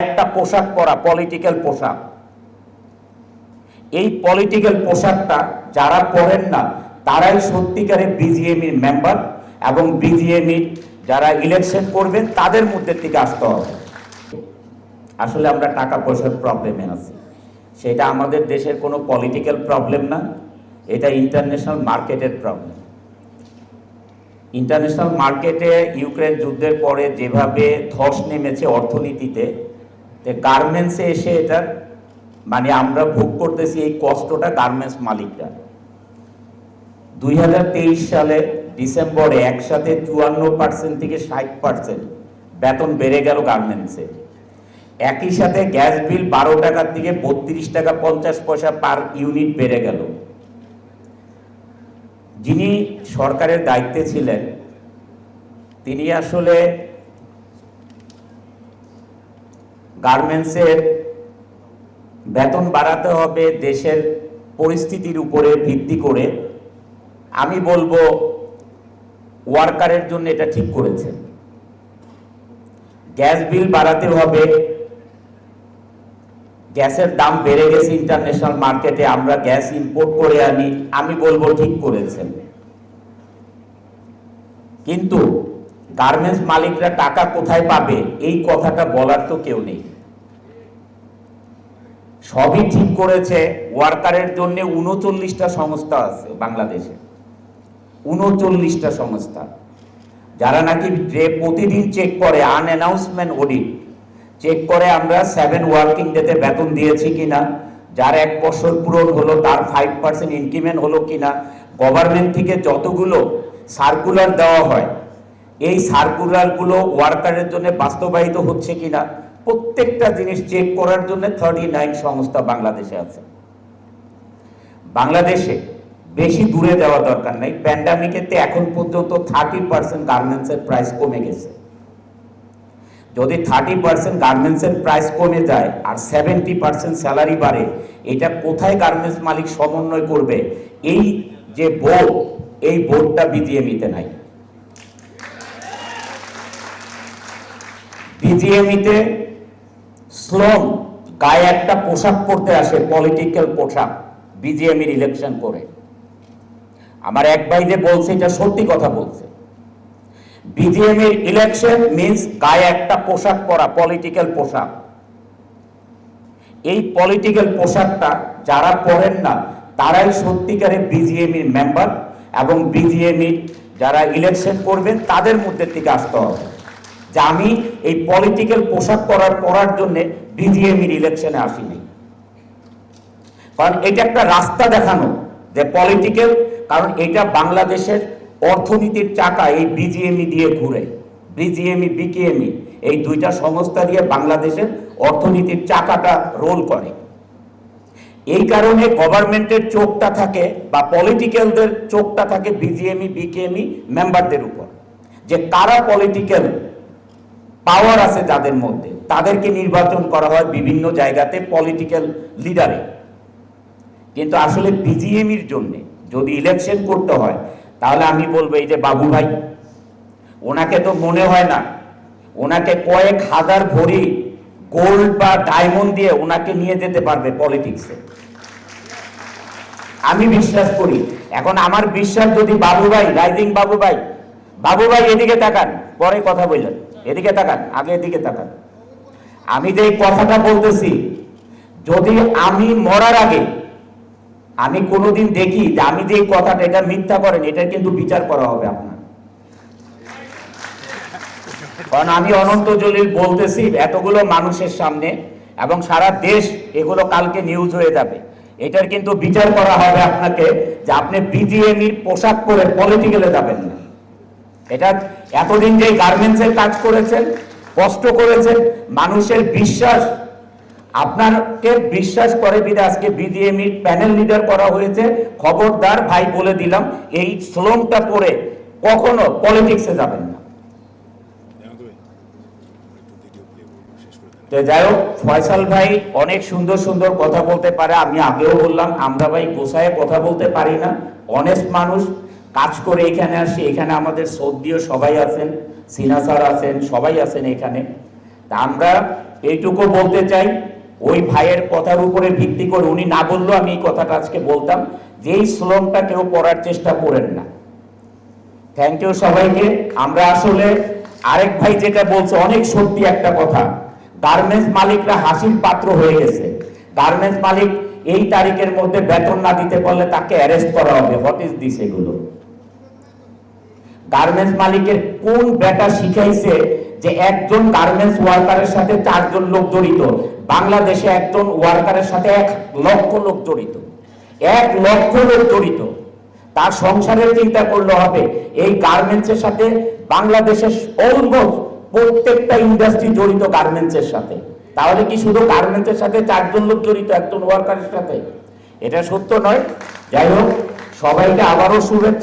একটা পোশাক পরা পলিটিক্যাল পোশাক। এই পলিটিক্যাল পোশাকটা যারা পরেন না, তারাই সত্যিকারের বিজিএমির মেম্বার এবং বিজিএমির যারা ইলেকশন করবেন, তাদের মধ্যে থেকে আসতে হবে। আসলে আমরা টাকা পয়সার প্রবলেমে আছি। সেটা আমাদের দেশের কোনো পলিটিক্যাল প্রবলেম না, এটা ইন্টারন্যাশনাল মার্কেটের প্রবলেম ইন্টারন্যাশনাল মার্কেটে ইউক্রেন যুদ্ধের পরে যেভাবে ধস নেমেছে অর্থনীতিতে গার্মেন্টসে এসে এটার মানে আমরা ভোগ করতেছি এই কষ্টটা গার্মেন্টস মালিকরা। দুই হাজার তেইশ সালে ডিসেম্বরে একসাথে চুয়ান্ন পার্সেন্ট থেকে ষাট পার্সেন্ট বেতন বেড়ে গেল গার্মেন্টসে একই সাথে গ্যাস বিল বারো টাকার থেকে বত্রিশ টাকা পঞ্চাশ পয়সা পার ইউনিট বেড়ে গেল। যিনি সরকারের দায়িত্বে ছিলেন, তিনি আসলে গার্মেন্টসের বেতন বাড়াতে হবে দেশের পরিস্থিতির উপরে ভিত্তি করে। আমি বলব, ওয়ার্কারের জন্য এটা ঠিক করেছেন গ্যাস বিল বাড়াতে হবে। গ্যাসের দাম বেড়ে গেছে ইন্টারন্যাশনাল মার্কেটে, আমরা গ্যাস ইম্পোর্ট করে আনি, আমি বলব ঠিক করেছেন কিন্তু গার্মেন্টস মালিকরা টাকা কোথায় পাবে? এই কথাটা বলার তো কেউ নেই। সবই ঠিক করেছে, ওয়ার্কারের জন্য উনচল্লিশটা সংস্থা আছে বাংলাদেশে। উনচল্লিশটা সংস্থা। যারা নাকি প্রতিদিন চেক করে আনঅ্যানাউন্সমেন্ট অডিট চেক করে আমরা সেভেন ওয়ার্কিং ডেতে বেতন দিয়েছি কিনা, যার এক বছর পূরণ হলো, তার ফাইভ পার্সেন্ট ইনক্রিমেন্ট হলো কিনা গভর্নমেন্ট থেকে যতগুলো সার্কুলার দেওয়া হয় এই সার্কুলারগুলো ওয়ার্কারের জন্য বাস্তবায়িত হচ্ছে কিনা, প্রত্যেকটা জিনিস চেক করার জন্য থার্টি নাইন সংস্থা বাংলাদেশে আছে। বাংলাদেশে বেশি দূরে দেওয়া দরকার নাই। প্যান্ডামিকেতে এখন পর্যন্ত থার্টি পার্সেন্ট গার্মেন্টসের প্রাইস কমে গেছে। যদি থার্টি পার্সেন্ট গার্মেন্টসের প্রাইস কমে যায় আর সেভেন্টি পার্সেন্ট স্যালারি বাড়ে, এটা কোথায় গার্মেন্টস মালিক সমন্বয় করবে? এই যে বোর্ড এই বোর্ডটা বিজিএমিতে নাই। বিজিএমিতে শ্রম গায়ে একটা পোশাক পরতে আসে পলিটিক্যাল পোশাক বিজিএমির ইলেকশন করে। আমার এক ভাই যে বলছে, এটা সত্যি কথা বলছে। বিজিএম এর ইলেকশন মিন্স গায়ে একটা পোশাক পরা পলিটিক্যাল পোশাক। এই পলিটিক্যাল পোশাকটা যারা পরেন না, তারাই সত্যিকারের বিজিএম এর মেম্বার এবং বিজিএম এর যারা ইলেকশন করবেন, তাদের মধ্যে থেকে আসতে হবে। যে আমি এই পলিটিক্যাল পোশাক পরার পরার জন্য বিজিএম এর ইলেকশনে আসিনি। কারণ এটা একটা রাস্তা দেখানো যে পলিটিক্যাল কারণ এটা বাংলাদেশের অর্থনীতির চাকা এই বিজিএমই দিয়ে ঘুরে। বিজিএমই বিকেএমই এই দুইটা সংস্থা দিয়ে বাংলাদেশের অর্থনীতির চাকাটা রোল করে। এই কারণে গভর্নমেন্টের চোখটা থাকে বা পলিটিক্যালদের চোখটা থাকে বিজিএমই বিকেএমই মেম্বারদের উপর। যে কারা পলিটিক্যাল পাওয়ার আছে যাদের মধ্যে। তাদেরকে নির্বাচন করা হয় বিভিন্ন জায়গাতে পলিটিক্যাল লিডারে কিন্তু আসলে বিজিএমির জন্য যদি ইলেকশন করতে হয়, তাহলে আমি বলব এই যে বাবু ভাই, ওনাকে তো মনে হয় না। ওনাকে কয়েক হাজার ভরি গোল্ড বা ডায়মন্ড দিয়ে ওনাকে নিয়ে যেতে পারবে পলিটিক্সে আমি বিশ্বাস করি, এখন আমার বিশ্বাস যদি বাবু ভাই রাইজিং বাবু ভাই বাবু ভাই এদিকে তাকান, পরে কথা বললেন। এদিকে তাকান, আগে এদিকে তাকান। আমি যে কথাটা বলতেছি, যদি আমি মরার আগে, আমি কোনোদিন দেখি যে আমি যে কথাটা, এটা মিথ্যা করেন এটা কিন্তু বিচার করা হবে আপনার। কারণ আমি অনন্ত জলিল বলতেছি, এতগুলো মানুষের সামনে এবং সারা দেশ এগুলো কালকে নিউজ হয়ে যাবে। এটার কিন্তু বিচার করা হবে আপনাকে যে আপনি বিজিএমির পোশাক পরে পলিটিক্যালে যাবেন না। এটা এতদিন যে গার্মেন্টসের কাজ করেছেন, কষ্ট করেছেন, মানুষের বিশ্বাস, আপনাকে বিশ্বাস করে বিধে আজকে বিজিএমির প্যানেল লিডার করা হয়েছে, খবরদার ভাই বলে দিলাম, এই শ্লোমটা পরে কখনো পলিটিক্সে যাবেন না। তো যাই হোক, ফয়সাল ভাই অনেক সুন্দর সুন্দর কথা বলতে পারে, আমি আগেও বললাম আমরা ভাই গোসায় কথা বলতে পারি না অনেস্ট মানুষ কাজ করে এখানে আসি, এখানে আমাদের সৌদিও সবাই আছেন সিনা স্যার আছেন, সবাই আছেন এখানে। তা আমরা এইটুকু বলতে চাই, ওই ভাইয়ের কথার উপরে ভিত্তি করে উনি না বললেও আমি এই কথাটা আজকে বলতাম, যে এই শ্লোকটা কেউ পড়ার চেষ্টা করেন না। থ্যাংক ইউ সবাইকে। আমরা আসলে আরেক ভাই যেটা বলছে, অনেক সত্যি একটা কথা। গার্মেন্টস মালিকরা হাসির পাত্র হয়ে গেছে। গার্মেন্টস মালিক এই তারিখের মধ্যে বেতন না দিতে পারলে তাকে অ্যারেস্ট করা হবে। হোয়াট ইজ দিস এগুলো? গার্মেন্টস মালিকের কোন বেটা শিখাইছে যে একজন গার্মেন্টস ওয়ার্কারের সাথে চারজন লোক জড়িত? বাংলাদেশে একজন ওয়ার্কারের সাথে এক লক্ষ লোক জড়িত। এক লক্ষ লোক জড়িত। তার সংসারের চিন্তা করলে হবে, এই গার্মেন্টসের সাথে বাংলাদেশের অলমোস্ট প্রত্যেকটা ইন্ডাস্ট্রি জড়িত গার্মেন্টসের সাথে। তাহলে কি শুধু গার্মেন্টসের সাথে চারজন লোক জড়িত, একজন ওয়ার্কারের সাথে? এটা সত্য নয়। যাই হোক, সবাইকে আবারও শুভেচ্ছা।